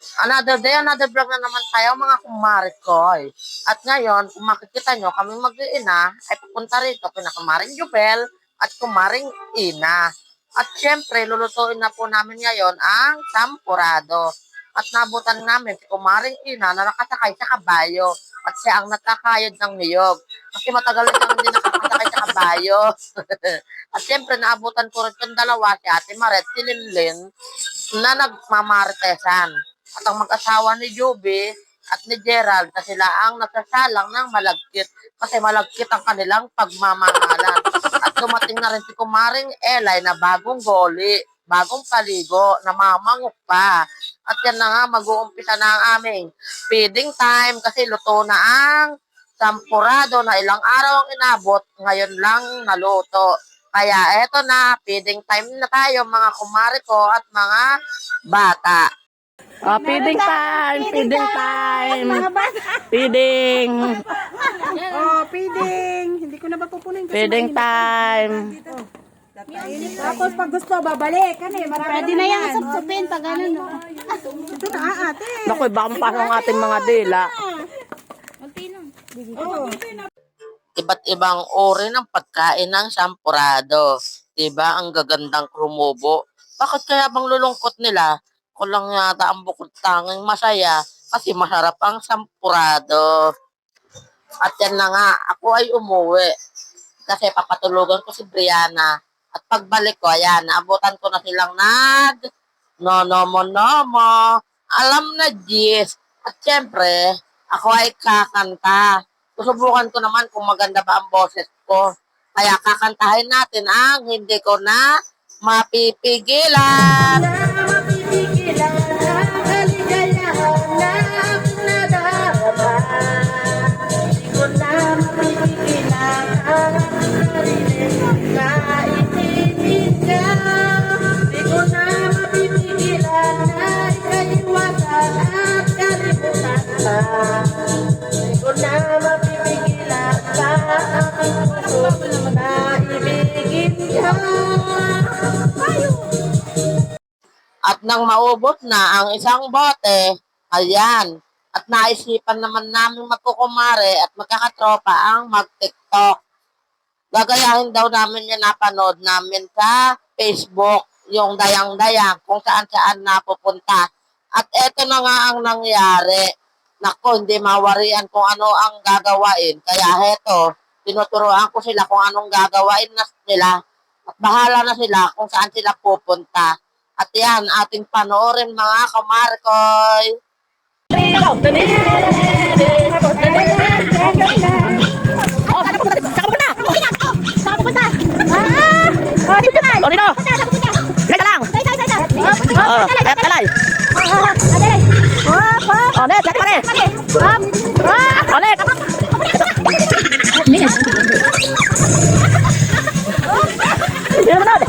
Another day, another vlog na naman tayo mga kumare ko. At ngayon, kung makikita nyo, kami mag-iina ay pupunta rito kina kumaring Jubel at kumaring Ina. At syempre, lulutuin na po namin ngayon ang sampurado. At nabutan namin si kumaring Ina na nakasakay sa kabayo at siya ang natakayod ng niyog. Kasi matagal na siyang hindi nakakasakay sa kabayo. at syempre, naabutan ko rin yung dalawa, si Ate Maret, si Linlin, na nagmamartesan. At ang mag-asawa ni Joby at ni Gerald na sila ang nagsasalang ng malagkit kasi malagkit ang kanilang pagmamahalan. At dumating na rin si Kumaring Elay na bagong goli, bagong paligo, na mamangok pa. At yan na nga, mag-uumpisa na ang aming feeding time kasi luto na ang sampurado na ilang araw ang inabot, ngayon lang naluto. Kaya eto na, feeding time na tayo mga kumari ko at mga bata. Ah, feeding time, feeding time, feeding, Oh, feeding. Hindi ko na ba pupunin kasi feeding time. Tapos pag gusto, babalik. Ano eh, marami Pwede na yan sapsapin pag ano no. Ito na, ah, ate. Naku, baka mapasok ang ating mga dila. Oh. Iba't ibang uri ng pagkain ng sampurado. Diba? Ang gagandang krumubo. Bakit kaya bang lulungkot nila? Kulang yata ang bukod tanging masaya kasi masarap ang sampurado. At yan na nga, ako ay umuwi. Kasi papatulugan ko si Brianna. At pagbalik ko, ayan, naabutan ko na silang nag no no mo no mo. Alam na, Gis. At syempre, ako ay kakanta. Susubukan ko naman kung maganda ba ang boses ko. Kaya kakantahin natin ang hindi ko na mapipigilan. At nang maubos na ang isang bote, ayan, at naisipan naman namin magkukumare at magkakatropa ang mag-tiktok. Gagayahin daw namin yung napanood namin sa Facebook, yung dayang-dayang, kung saan-saan napupunta. At eto na nga ang nangyari. Nako, hindi mawarian kung ano ang gagawain. Kaya heto, tinuturoan ko sila kung anong gagawain na nila. At bahala na sila kung saan sila pupunta. At yan, ating panoorin mga kamarkoy. Saan pupunta? Ah! Oh, dito na. O, dito! Saan? Teka lang! Say, say, say, say. O, kaya talay! Oh, adalay. Hop, hop. O, net, dati pare! Hop. Hop. O, net! Sino naman?